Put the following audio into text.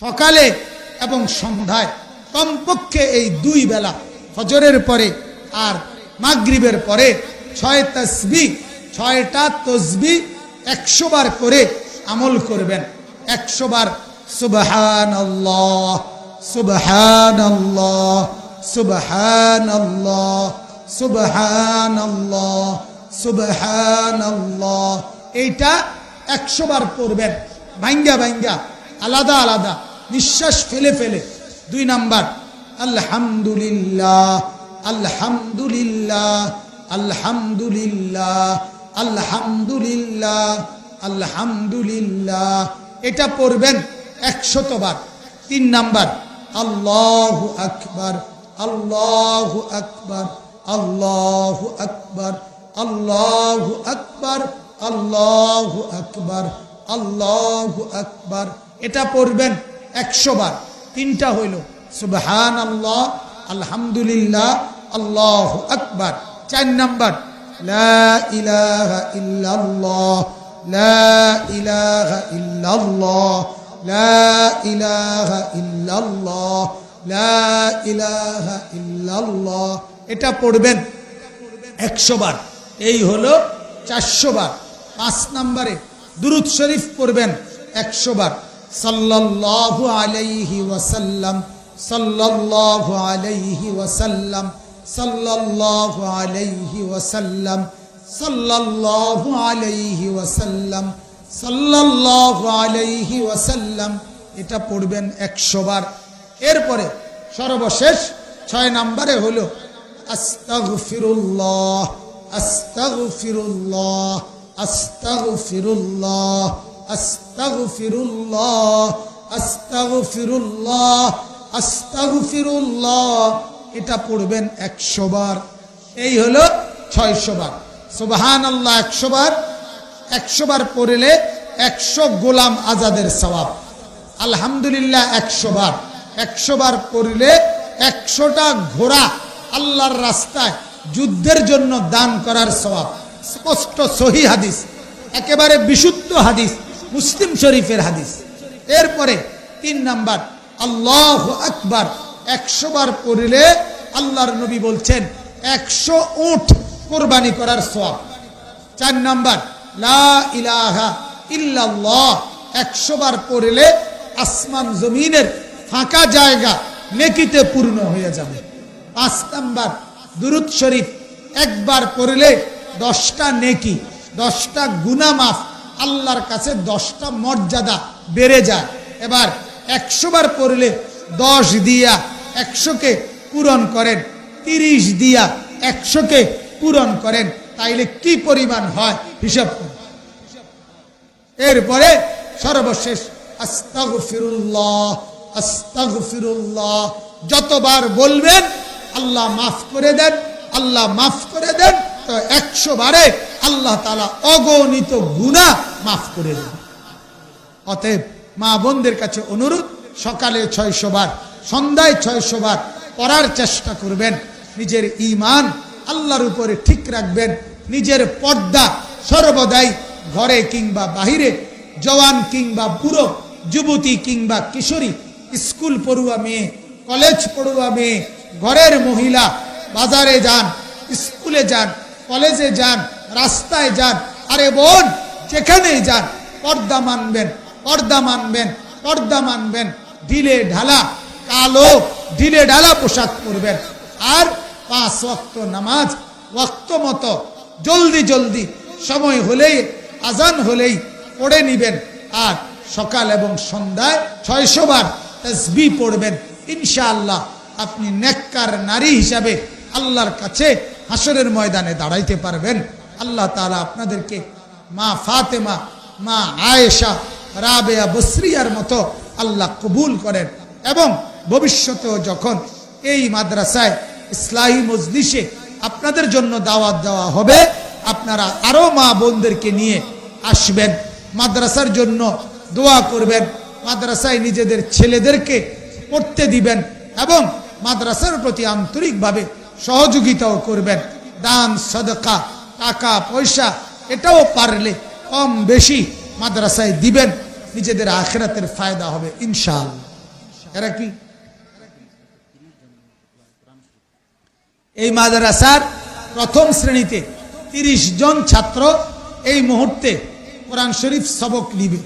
সকালে এবং সন্ধ্যায়। কমপক্ষে এই দুই বেলা ফজরের পরে আর মাগরিবের পরে ছয় তসবি, ছয়টা তসবি একশো বার করে আমল করবেন। একশো বার সুবহান সুবহান সুবহান সুবহান এইটা একশো বার পড়বেন। ভাঙ্গা ভাঙ্গা আলাদা আলাদা। নিঃশ্বাস ফেলে ফেলে। দুই নাম্বার, আলহামদুলিল্লাহ আলহামদুলিল্লাহ আলহামদুলিল্লাহ আলহামদুলিল্লাহ আলহামদুলিল্লাহ। এটা পড়বেন একশতবার। তিন নাম্বার, আল্লাহ আকবার আল্লাহ আকবার আল্লাহ আকবার আল্লাহ আকবার আল্লাহ আকবার। আল্লাহ আকবার। এটা পড়বেন একশো বার। তিনটা হইল সুবহান আল্লাহ আলহামদুলিল্লাহ, আল্লাহ আকবার। চার নাম্বার এটা পড়বেন একশো বার। এই হলো চারশো বার। পাঁচ নম্বরে দুরুদ শরীফ পড়বেন একশো বার সাল্লাল্লাহু আলাইহি ওয়াসাল্লাম, সাল্লাল্লাহু আলাইহি ওয়াসাল্লাম, সাল্লাল্লাহু আলাইহি ওয়াসাল্লাম, সাল্লাল্লাহু আলাইহি ওয়াসাল্লাম, সাল্লাল্লাহু আলাইহি ওয়াসাল্লাম, এটা পড়বেন একশো বার এরপরে সর্বশেষ ছয় নম্বরে হলো, আস্তাগফিরুল্লাহ আস্তাগফিরুল্লাহ। এটা পড়বেন একশো বার। এই হলো ছয়শো বার। সুবহান আল্লাহ একশো বার। একশো বার পড়লে একশো গোলাম আজাদের সবাব আলহামদুলিল্লাহ, একশো বার। একশো বার পড়লে একশোটা ঘোড়া আল্লাহর রাস্তায় যুদ্ধের জন্য দান করার সবাব স্পষ্ট সহি হাদিস, একেবারে বিশুদ্ধ হাদিস, মুসলিম শরীফের হাদিস। এরপরে তিন নাম্বার, আল্লাহ আকবার, একশো বার পড়লে আল্লাহর নবী বলছেন, একশো উঠ কোরবানি করার সব চার নাম্বার, লা ইলাহা একশো বার পড়লে আসমান জমিনের ফাঁকা জায়গা নেকিতে পূর্ণ হয়ে যাবে। পাঁচ নাম্বার, দুরুদ শরীফ, একবার পড়লে দশটা নেকি, দশটা গুনা মাফ, আল্লাহর কাছে দশটা মর্যাদা বেড়ে যায়। এবার একশো বার পড়লে দশ দিয়া একশোকে পূরণ করেন, তিরিশ দিয়া একশোকে পূরণ করেন, তাইলে কি পরিমাণ হয় হিসাব এরপরে সর্বশেষ, আস্তাগফিরুল্লাহ আস্তাগফিরুল্লাহ, যতবার বলবেন, আল্লাহ মাফ করে দেন, আল্লাহ মাফ করে দেন একশো বারে আল্লাহ তালা অগণিত গুণা মাফ করে দেন। অতএব মা বোনদের কাছে অনুরোধ, সকালে ছয়শো বার, সন্ধ্যায় ছয়শো বার পড়ার চেষ্টা করবেন। নিজের ইমান আল্লাহর উপরে ঠিক রাখবেন। নিজের পর্দা সর্বদাই ঘরে কিংবা বাহিরে, জওয়ান কিংবা বুড়ো, যুবতী কিংবা কিশোরী, স্কুল পড়ুয়া মেয়ে, কলেজ পড়ুয়া মেয়ে, ঘরের মহিলা, বাজারে যান, স্কুলে যান কলেজে যান, রাস্তায় যান, আরে বোন, যেখানেই যান, পর্দা মানবেন পর্দা মানবেন পর্দা মানবেন ঢিলে ঢালা, কালো ঢিলে ঢালা পোশাক পরবেন। আর পাঁচ ওয়াক্ত নামাজ, ওয়াক্ত মতো, জলদি জলদি, সময় হলেই, আজান হলেই পড়ে নিবেন। আর সকাল এবং সন্ধ্যায় ছয়শো বার তসবি পড়বেন। ইনশাআল্লাহ, আপনি নেককার নারী হিসাবে আল্লাহর কাছে হাসরের ময়দানে দাঁড়াইতে পারবেন। আল্লাহ তালা আপনাদেরকে মা ফাতেমা, মা আয়েশা, রাবেয়া, বসরিয়ার মতো আল্লাহ কবুল করেন এবং ভবিষ্যতেও যখন এই মাদ্রাসায় ইসলাহী মজলিসে আপনাদের জন্য দাওয়াত দেওয়া হবে, আপনারা আরও মা বোনদেরকে নিয়ে আসবেন, মাদ্রাসার জন্য দোয়া করবেন, মাদ্রাসায় নিজেদের ছেলেদেরকে পড়তে দিবেন এবং মাদ্রাসার প্রতি আন্তরিকভাবে সহযোগিতাও করবেন। দান, সদকা, টাকা, পয়সা, এটাও পারলে কম বেশি মাদ্রাসায় দিবেন, নিজেদের আখেরাতের ফায়দা হবে ইনশাল এরা কি? এই মাদ্রাসার প্রথম শ্রেণীতে তিরিশ জন ছাত্র এই মুহূর্তে কোরআন শরীফ সবক নিবে।